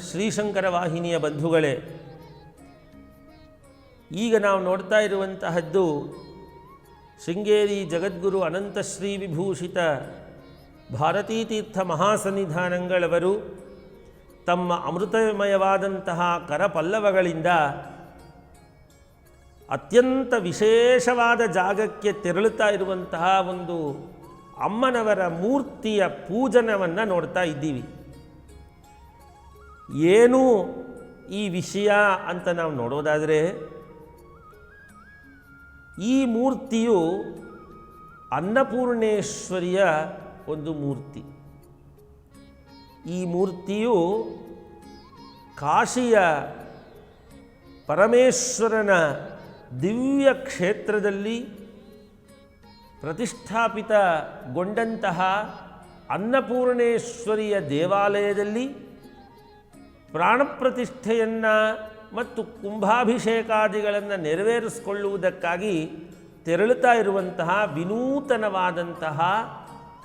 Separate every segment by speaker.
Speaker 1: ಶ್ರೀಶಂಕರ ವಾಹಿನಿಯ ಬಂಧುಗಳೇ, ಈಗ ನಾವು ನೋಡ್ತಾ ಇರುವಂತಹದ್ದು ಶೃಂಗೇರಿ ಜಗದ್ಗುರು ಅನಂತಶ್ರೀ ವಿಭೂಷಿತ ಭಾರತೀತೀರ್ಥ ಮಹಾಸನ್ನಿಧಾನಗಳವರು ತಮ್ಮ ಅಮೃತಮಯವಾದಂತಹ ಕರಪಲ್ಲವಗಳಿಂದ ಅತ್ಯಂತ ವಿಶೇಷವಾದ ಜಾಗಕ್ಕೆ ತೆರಳುತ್ತಾ ಇರುವಂತಹ ಒಂದು ಅಮ್ಮನವರ ಮೂರ್ತಿಯ ಪೂಜನವನ್ನು ನೋಡ್ತಾ ಇದ್ದೀವಿ. ಏನು ಈ ವಿಷಯ ಅಂತ ನಾವು ನೋಡೋದಾದರೆ, ಈ ಮೂರ್ತಿಯು ಅನ್ನಪೂರ್ಣೇಶ್ವರಿಯ ಒಂದು ಮೂರ್ತಿ. ಈ ಮೂರ್ತಿಯು ಕಾಶಿಯ ಪರಮೇಶ್ವರನ ದಿವ್ಯ ಕ್ಷೇತ್ರದಲ್ಲಿ ಪ್ರತಿಷ್ಠಾಪಿತಗೊಂಡಂತಹ ಅನ್ನಪೂರ್ಣೇಶ್ವರಿಯ ದೇವಾಲಯದಲ್ಲಿ ಪ್ರಾಣಪ್ರತಿಷ್ಠೆಯನ್ನು ಮತ್ತು ಕುಂಭಾಭಿಷೇಕಾದಿಗಳನ್ನು ನೆರವೇರಿಸಿಕೊಳ್ಳುವುದಕ್ಕಾಗಿ ತೆರಳುತ್ತಾ ಇರುವಂತಹ ವಿನೂತನವಾದಂತಹ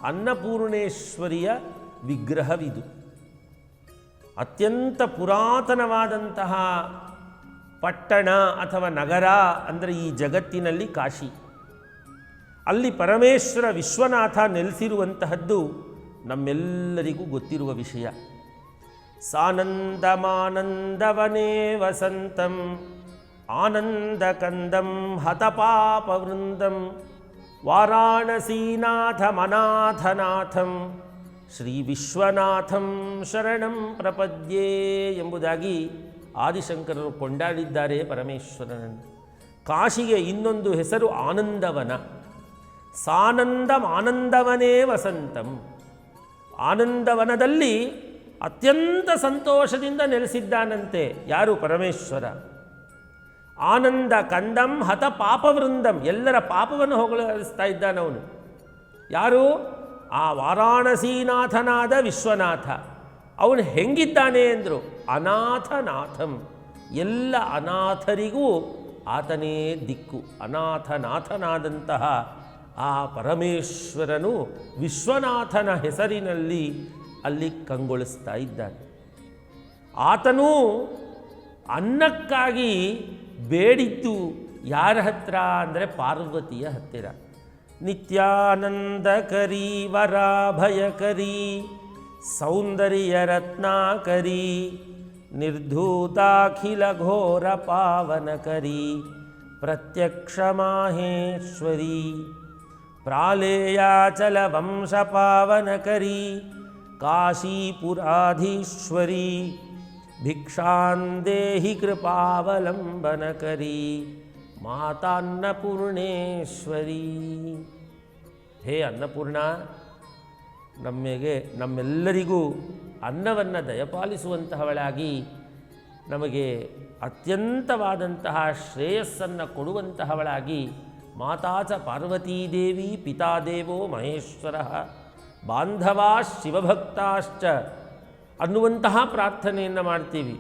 Speaker 1: ಅನ್ನಪೂರ್ಣೇಶ್ವರಿಯ ವಿಗ್ರಹವಿದು. ಅತ್ಯಂತ ಪುರಾತನವಾದಂತಹ ಪಟ್ಟಣ ಅಥವಾ ನಗರ ಅಂದರೆ ಈ ಜಗತ್ತಿನಲ್ಲಿ ಕಾಶಿ. ಅಲ್ಲಿ ಪರಮೇಶ್ವರ ವಿಶ್ವನಾಥ ನೆಲೆಸಿರುವಂತಹದ್ದು ನಮ್ಮೆಲ್ಲರಿಗೂ ಗೊತ್ತಿರುವ ವಿಷಯ. ಸಾನಂದಮಾನಂದವನೇ ವಸಂತಂ, ಆನಂದಕಂದಂ ಹತಪಾಪವೃಂದಂ, ವಾರಾಣಸೀನಾಥಮನಾಥನಾಥಂ ಶ್ರೀ ವಿಶ್ವನಾಥಂ ಶರಣಂ ಪ್ರಪದ್ಯೇ ಎಂಬುದಾಗಿ ಆದಿಶಂಕರರು ಕೊಂಡಾಡಿದ್ದಾರೆ ಪರಮೇಶ್ವರನನ್ನು. ಕಾಶಿಗೆ ಇನ್ನೊಂದು ಹೆಸರು ಆನಂದವನ. ಸಾನಂದಂ ಆನಂದವನೇ ವಸಂತಂ. ಆನಂದವನದಲ್ಲಿ ಅತ್ಯಂತ ಸಂತೋಷದಿಂದ ನೆಲೆಸಿದ್ದಾನಂತೆ. ಯಾರು ಪರಮೇಶ್ವರ? ಆನಂದ ಕಂದಂ ಹತ ಪಾಪವೃಂದಂ. ಎಲ್ಲರ ಪಾಪವನ್ನು ಹೊಗಳಿಸ್ತಾ ಇದ್ದಾನವನು ಯಾರು? ಆ ವಾರಾಣಸೀನಾಥನಾದ ವಿಶ್ವನಾಥ. ಅವನು ಹೆಂಗಿದ್ದಾನೆ ಅಂದರು? ಅನಾಥನಾಥಂ. ಎಲ್ಲ ಅನಾಥರಿಗೂ ಆತನೇ ದಿಕ್ಕು. ಅನಾಥನಾಥನಾದಂತಹ ಆ ಪರಮೇಶ್ವರನು ವಿಶ್ವನಾಥನ ಹೆಸರಿನಲ್ಲಿ ಅಲ್ಲಿ ಕಂಗೊಳಿಸ್ತಾ ಇದ್ದಾನೆ. ಆತನು ಅನ್ನಕ್ಕಾಗಿ ಬೇಡಿದ್ದು ಯಾರ ಹತ್ರ ಅಂದರೆ ಪಾರ್ವತಿಯ ಹತ್ತಿರ. ನಿತ್ಯಾನಂದಕರಿ ವರಾಭಯಕರಿ ಸೌಂದರ್ಯ ರತ್ನಾಕರಿ ನಿರ್ಧೂತಾಖಿಲ ಘೋರ ಪಾವನಕರಿ ಪ್ರತ್ಯಕ್ಷ ಮಾಹೇಶ್ವರಿ, ಪ್ರಾಲೇಯಾಚಲ ವಂಶ ಪಾವನಕರಿ ಕಾಶೀಪುರಾಧೀಶ್ವರಿ ಭಿಕ್ಷಾಂದೇಹಿ ಕೃಪಾವಲಂಬನಕರಿ ಮಾತಾನ್ನಪೂರ್ಣೇಶ್ವರೀ ಹೇ ಅನ್ನಪೂರ್ಣ ನಮಗೆ ನಮ್ಮೆಲ್ಲರಿಗೂ ಅನ್ನವನ್ನು ದಯಪಾಲಿಸುವಂತಹವಳಾಗಿ ನಮಗೆ ಅತ್ಯಂತವಾದಂತಹ ಶ್ರೇಯಸ್ಸನ್ನು ಕೊಡುವಂತಹವಳಾಗಿ ಮಾತಾಚ ಪಾರ್ವತೀದೇವಿ ಪಿತಾದೇವೋ ಮಹೇಶ್ವರ ಬಾಂಧವಾ ಶಿವಭಕ್ತಾಶ್ಚ ಅನ್ನುವಂತಹ ಪ್ರಾರ್ಥನೆಯನ್ನು ಮಾಡ್ತೀವಿ.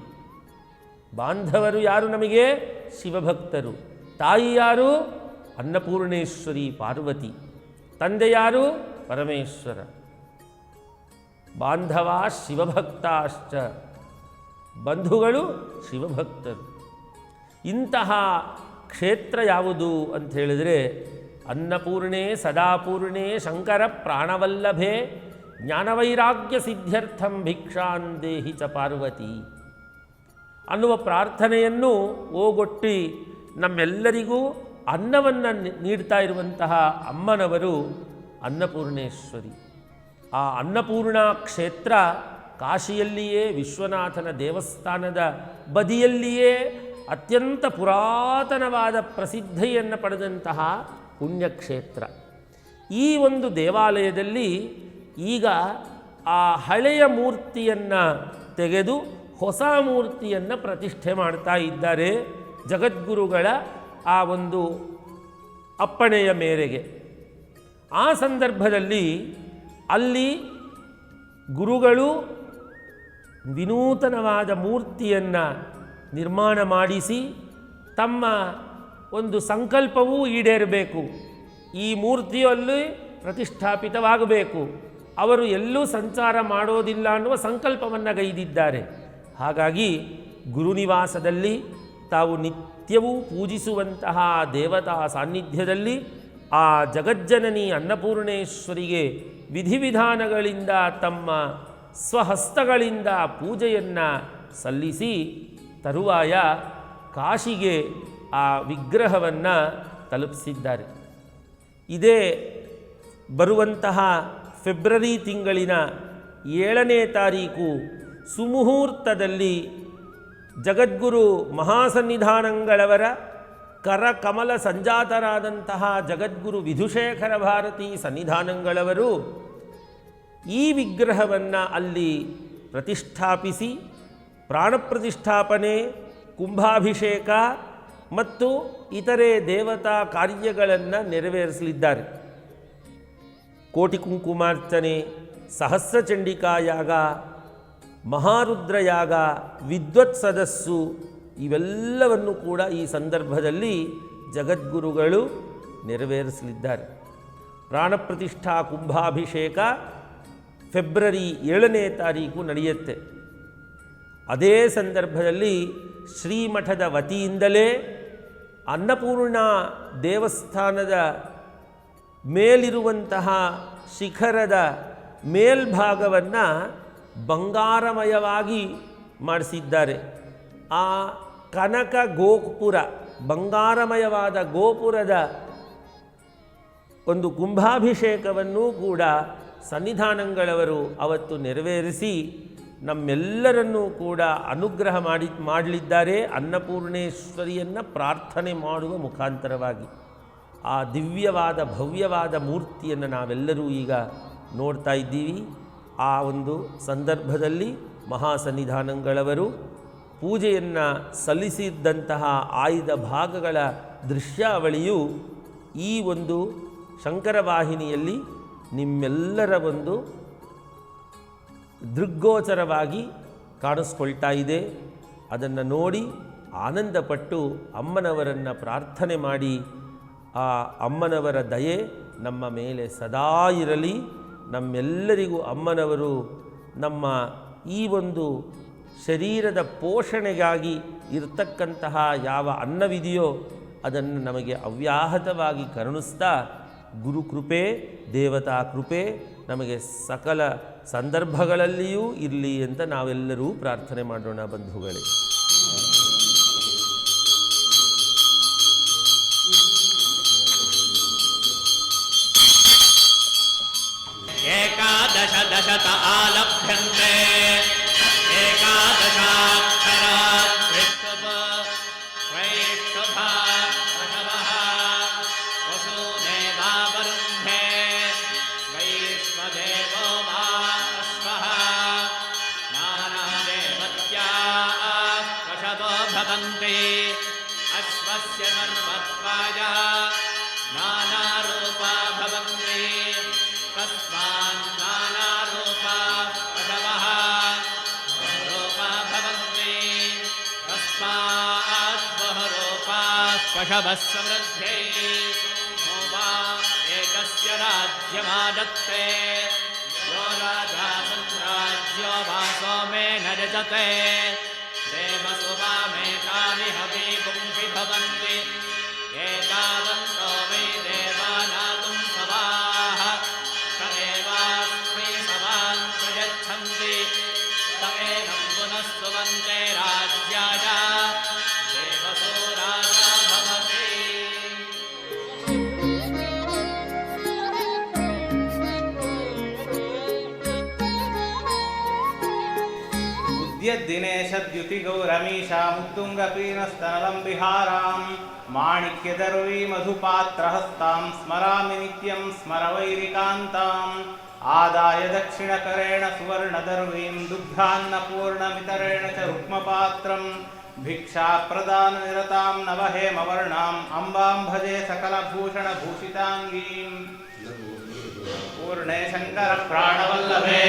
Speaker 1: ಬಾಂಧವರು ಯಾರು ನಮಗೆ? ಶಿವಭಕ್ತರು. ತಾಯಿ ಯಾರು? ಅನ್ನಪೂರ್ಣೇಶ್ವರಿ ಪಾರ್ವತಿ. ತಂದೆ ಯಾರು? ಪರಮೇಶ್ವರ. ಬಾಂಧವ ಶಿವಭಕ್ತಾಶ್ಚ. ಬಂಧುಗಳು ಶಿವಭಕ್ತರು. ಇಂತಹ ಕ್ಷೇತ್ರ ಯಾವುದು ಅಂತ ಹೇಳಿದರೆ ಅನ್ನಪೂರ್ಣೆ ಸದಾಪೂರ್ಣೆ ಶಂಕರ ಪ್ರಾಣವಲ್ಲಭೆ ಜ್ಞಾನವೈರಾಗ್ಯ ಸಿದ್ಧ್ಯರ್ಥಂ ಭಿಕ್ಷಾಂದೇಹಿ ಚ ಪಾರ್ವತಿ. ಅನ್ನುವ ಪ್ರಾರ್ಥನೆಯನ್ನು ಓಗೊಟ್ಟಿ ನಮ್ಮೆಲ್ಲರಿಗೂ ಅನ್ನವನ್ನು ನೀಡ್ತಾ ಇರುವಂತಹ ಅಮ್ಮನವರು ಅನ್ನಪೂರ್ಣೇಶ್ವರಿ. ಆ ಅನ್ನಪೂರ್ಣ ಕ್ಷೇತ್ರ ಕಾಶಿಯಲ್ಲಿಯೇ, ವಿಶ್ವನಾಥನ ದೇವಸ್ಥಾನದ ಬದಿಯಲ್ಲಿಯೇ ಅತ್ಯಂತ ಪುರಾತನವಾದ ಪ್ರಸಿದ್ಧಿಯನ್ನು ಪಡೆದಂತಹ ಪುಣ್ಯಕ್ಷೇತ್ರ. ಈ ಒಂದು ದೇವಾಲಯದಲ್ಲಿ ಈಗ ಆ ಹಳೆಯ ಮೂರ್ತಿಯನ್ನು ತೆಗೆದು ಹೊಸ ಮೂರ್ತಿಯನ್ನು ಪ್ರತಿಷ್ಠೆ ಮಾಡ್ತಾ ಇದ್ದಾರೆ ಜಗದ್ಗುರುಗಳ ಆ ಒಂದು ಅಪ್ಪಣೆಯ ಮೇರೆಗೆ. ಆ ಸಂದರ್ಭದಲ್ಲಿ ಅಲ್ಲಿ ಗುರುಗಳು ವಿನೂತನವಾದ ಮೂರ್ತಿಯನ್ನು ನಿರ್ಮಾಣ ಮಾಡಿಸಿ ತಮ್ಮ ಒಂದು ಸಂಕಲ್ಪವೂ ಈಡೇರಬೇಕು. ಈ ಮೂರ್ತಿಯಲ್ಲಿ ಪ್ರತಿಷ್ಠಾಪಿತವಾಗಬೇಕು. ಅವರು ಎಲ್ಲೂ ಸಂಚಾರ ಮಾಡೋದಿಲ್ಲ ಅನ್ನುವ ಸಂಕಲ್ಪವನ್ನು ಗೈದಿದ್ದಾರೆ. ಹಾಗಾಗಿ ಗುರುನಿವಾಸದಲ್ಲಿ ತಾವು ನಿತ್ಯವೂ ಪೂಜಿಸುವಂತಹ ದೇವತಾ ಸಾನ್ನಿಧ್ಯದಲ್ಲಿ ಆ ಜಗಜ್ಜನನಿ ಅನ್ನಪೂರ್ಣೇಶ್ವರಿಗೆ ವಿಧಿವಿಧಾನಗಳಿಂದ ತಮ್ಮ ಸ್ವಹಸ್ತಗಳಿಂದ ಪೂಜೆಯನ್ನು ಸಲ್ಲಿಸಿ ತರುವಾಯ ಕಾಶಿಗೆ ಆ ವಿಗ್ರಹವನ್ನು ತಲುಪಿಸಿದ್ದಾರೆ. ಇದೇ ಬರುವಂತಹ ಫೆಬ್ರವರಿ ತಿಂಗಳಿನ ಏಳನೇ ತಾರೀಕು ಸುಮುಹೂರ್ತದಲ್ಲಿ ಜಗದ್ಗುರು ಮಹಾಸನ್ನಿಧಾನಗಳವರ ಕರಕಮಲ ಸಂಜಾತರಾದಂತಹ ಜಗದ್ಗುರು ವಿಧುಶೇಖರ ಭಾರತಿ ಸನ್ನಿಧಾನಗಳವರು ಈ ವಿಗ್ರಹವನ್ನು ಅಲ್ಲಿ ಪ್ರತಿಷ್ಠಾಪಿಸಿ ಪ್ರಾಣಪ್ರತಿಷ್ಠಾಪನೆ, ಕುಂಭಾಭಿಷೇಕ ಮತ್ತು ಇತರೆ ದೇವತಾ ಕಾರ್ಯಗಳನ್ನು ನೆರವೇರಿಸಲಿದ್ದಾರೆ. ಕೋಟಿ ಕುಂಕುಮಾರ್ಚನೆ ಮಹಾರುದ್ರ ಮಹಾರುದ್ರಯಾಗ ವಿದ್ವತ್ ಸದಸ್ಸು ಇವೆಲ್ಲವನ್ನು ಕೂಡ ಈ ಸಂದರ್ಭದಲ್ಲಿ ಜಗದ್ಗುರುಗಳು ನೆರವೇರಿಸಲಿದ್ದಾರೆ. ಪ್ರಾಣಪ್ರತಿಷ್ಠಾ ಕುಂಭಾಭಿಷೇಕ ಫೆಬ್ರವರಿ ಏಳನೇ ತಾರೀಕು ನಡೆಯುತ್ತೆ. ಅದೇ ಸಂದರ್ಭದಲ್ಲಿ ಶ್ರೀಮಠದ ವತಿಯಿಂದಲೇ ಅನ್ನಪೂರ್ಣ ದೇವಸ್ಥಾನದ ಮೇಲಿರುವಂತಹ ಶಿಖರದ ಮೇಲ್ಭಾಗವನ್ನು ಬಂಗಾರಮಯವಾಗಿ ಮಾಡಿಸಿದ್ದಾರೆ. ಆ ಕನಕ ಗೋಪುರ, ಬಂಗಾರಮಯವಾದ ಗೋಪುರದ ಒಂದು ಕುಂಭಾಭಿಷೇಕವನ್ನು ಕೂಡ ಸನ್ನಿಧಾನಗಳವರು ಅವತ್ತು ನೆರವೇರಿಸಿ ನಮ್ಮೆಲ್ಲರನ್ನೂ ಕೂಡ ಅನುಗ್ರಹ ಮಾಡಿ ಮಾಡಲಿದ್ದಾರೆ ಅನ್ನಪೂರ್ಣೇಶ್ವರಿಯನ್ನು ಪ್ರಾರ್ಥನೆ ಮಾಡುವ ಮುಖಾಂತರವಾಗಿ. ಆ ದಿವ್ಯವಾದ, ಭವ್ಯವಾದ ಮೂರ್ತಿಯನ್ನು ನಾವೆಲ್ಲರೂ ಈಗ ನೋಡ್ತಾ ಇದ್ದೀವಿ. ಆ ಒಂದು ಸಂದರ್ಭದಲ್ಲಿ ಮಹಾಸನ್ನಿಧಾನಗಳವರು ಪೂಜೆಯನ್ನು ಸಲ್ಲಿಸಿದ್ದಂತಹ ಆಯ್ದ ಭಾಗಗಳ ದೃಶ್ಯಾವಳಿಯು ಈ ಒಂದು ಶಂಕರವಾಹಿನಿಯಲ್ಲಿ ನಿಮ್ಮೆಲ್ಲರ ಒಂದು ದೃಗ್ಗೋಚರವಾಗಿ ಕಾಣಿಸ್ಕೊಳ್ತಾ ಇದೆ. ಅದನ್ನು ನೋಡಿ ಆನಂದಪಟ್ಟು ಅಮ್ಮನವರನ್ನು ಪ್ರಾರ್ಥನೆ ಮಾಡಿ, ಆ ಅಮ್ಮನವರ ದಯೆ ನಮ್ಮ ಮೇಲೆ ಸದಾ ಇರಲಿ. ನಮ್ಮೆಲ್ಲರಿಗೂ ಅಮ್ಮನವರು ನಮ್ಮ ಈ ಒಂದು ಶರೀರದ ಪೋಷಣೆಗಾಗಿ ಇರತಕ್ಕಂತಹ ಯಾವ ಅನ್ನವಿದೆಯೋ ಅದನ್ನು ನಮಗೆ ಅವ್ಯಾಹತವಾಗಿ ಕರುಣಿಸ್ತಾ ಗುರುಕೃಪೆ ದೇವತಾ ಕೃಪೆ ನಮಗೆ ಸಕಲ ಸಂದರ್ಭಗಳಲ್ಲಿಯೂ ಇರಲಿ ಅಂತ ನಾವೆಲ್ಲರೂ ಪ್ರಾರ್ಥನೆ ಮಾಡೋಣ ಬಂಧುಗಳೇ.
Speaker 2: नो राज्यमादत्ते यो वा सोमेन रजते। देवसुवामेकानि हवि पुंसि भवन्ति एतावन्तो देवानातुं सवाः स एवास्मै सवान् प्रयच्छन्ति। सुवन्ते राज्याय
Speaker 3: उद्यद्दिनेशद्युतिगौरमीशामुत्तुङ्गपीनस्तनलं विहारां माणिक्यदर्वी मधुपात्रहस्तां स्मरामि नित्यं स्मर वैरिकान्ताम् आदाय दक्षिणकरेण सुवर्णदर्वीं दुग्धान्नपूर्णमितरेण च रुक्मपात्रं भिक्षाप्रदाननिरतां नवहेमवर्णाम् अम्बां भजे सकलभूषणभूषिताङ्गीम् पूर्णे शङ्करप्राणवल्लभे